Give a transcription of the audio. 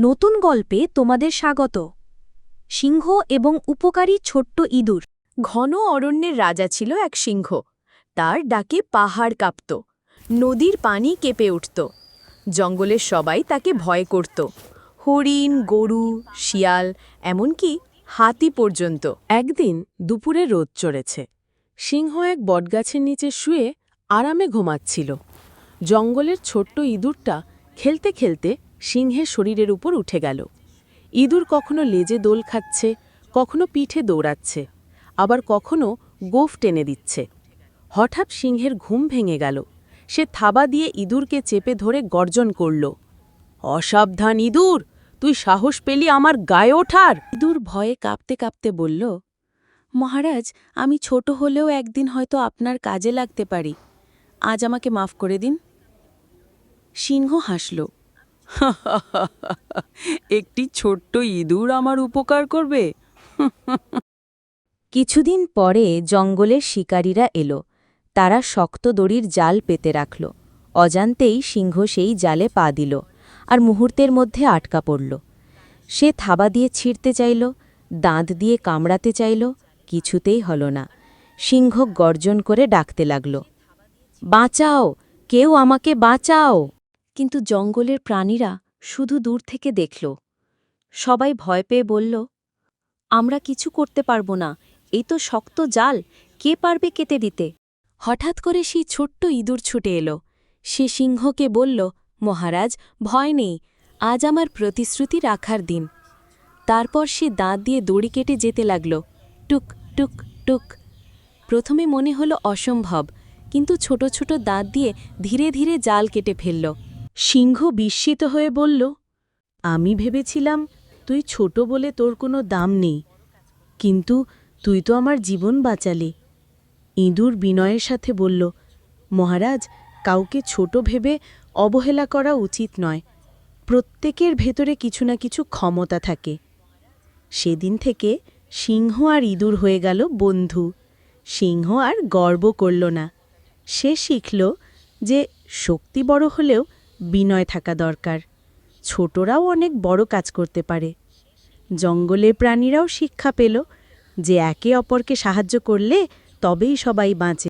নতুন গল্পে তোমাদের স্বাগত। সিংহ এবং উপকারী ছোট্ট ইঁদুর। ঘন অরণ্যের রাজা ছিল এক সিংহ। তার ডাকে পাহাড় কাঁপত। নদীর পানি কেঁপে উঠত। জঙ্গলের সবাই তাকে ভয় করত। হরিণ, গরু, শিয়াল, এমনকি হাতি পর্যন্ত। একদিন দুপুরে রোদ চড়েছে। সিংহ এক বটগাছের নিচে শুয়ে আরামে ঘুমাচ্ছিল। জঙ্গলের ছোট্ট ইঁদুরটা খেলতে খেলতে সিংহের শরীরের উপর উঠে গেল। ইঁদুর কখনো লেজে দোল খাচ্ছে, কখনো পিঠে দৌড়াচ্ছে, আবার কখনো গোফ টেনে দিচ্ছে। হঠাৎ সিংহের ঘুম ভেঙে গেল। সে থাবা দিয়ে ইঁদুরকে চেপে ধরে গর্জন করল, অসাবধান ইঁদুর! তুই সাহস পেলি আমার গায়ে ওঠার! ইঁদুর ভয়ে কাঁপতে কাঁপতে বলল, মহারাজ, আমি ছোট হলেও একদিন হয়তো আপনার কাজে লাগতে পারি। আজ আমাকে মাফ করে দিন। সিংহ হাসল একটি ছোট্ট ইঁদুর আমার উপকার করবে? কিছুদিন পরে জঙ্গলের শিকারীরা এলো। তারা শক্ত দড়ির জাল পেতে রাখল। অজান্তেই সিংহ সেই জালে পা দিল আর মুহূর্তের মধ্যে আটকা পড়ল। সে থাবা দিয়ে ছিঁড়তে চাইল, দাঁত দিয়ে কামড়াতে চাইল, কিছুতেই হল না। সিংহ গর্জন করে ডাকতে লাগল, বাঁচাও! কেউ আমাকে বাঁচাও! কিন্তু জঙ্গলের প্রাণীরা শুধু দূর থেকে দেখল। সবাই ভয় পেয়ে বলল, আমরা কিছু করতে পারব না। এই তো শক্ত জাল। কে পারবে কেটে দিতে? হঠাৎ করে সেই ছোট্ট ইঁদুর ছুটে এলো। সে সিংহকে বলল, মহারাজ, ভয় নেই। আজ আমার প্রতিশ্রুতি রাখার দিন। তারপর সে দাঁত দিয়ে দড়ি কেটে যেতে লাগল। টুক টুক টুক। প্রথমে মনে হলো অসম্ভব, কিন্তু ছোট ছোট দাঁত দিয়ে ধীরে ধীরে জাল কেটে ফেলল। সিংহ বিস্মিত হয়ে বলল, আমি ভেবেছিলাম তুই ছোট বলে তোর কোনো দাম নেই, কিন্তু তুই তো আমার জীবন বাঁচালি। ইঁদুর বিনয়ের সাথে বলল, মহারাজ, কাউকে ছোট ভেবে অবহেলা করা উচিত নয়। প্রত্যেকের ভেতরে কিছু না কিছু ক্ষমতা থাকে। সেদিন থেকে সিংহ আর ইঁদুর হয়ে গেল বন্ধু। সিংহ আর গর্ব করল না। সে শিখল যে শক্তি বড় হলেও বিনয় থাকা দরকার। ছোটরাও অনেক বড় কাজ করতে পারে। জঙ্গলের প্রাণীরাও শিক্ষা পেল যে একে অপরকে সাহায্য করলে তবেই সবাই বাঁচে।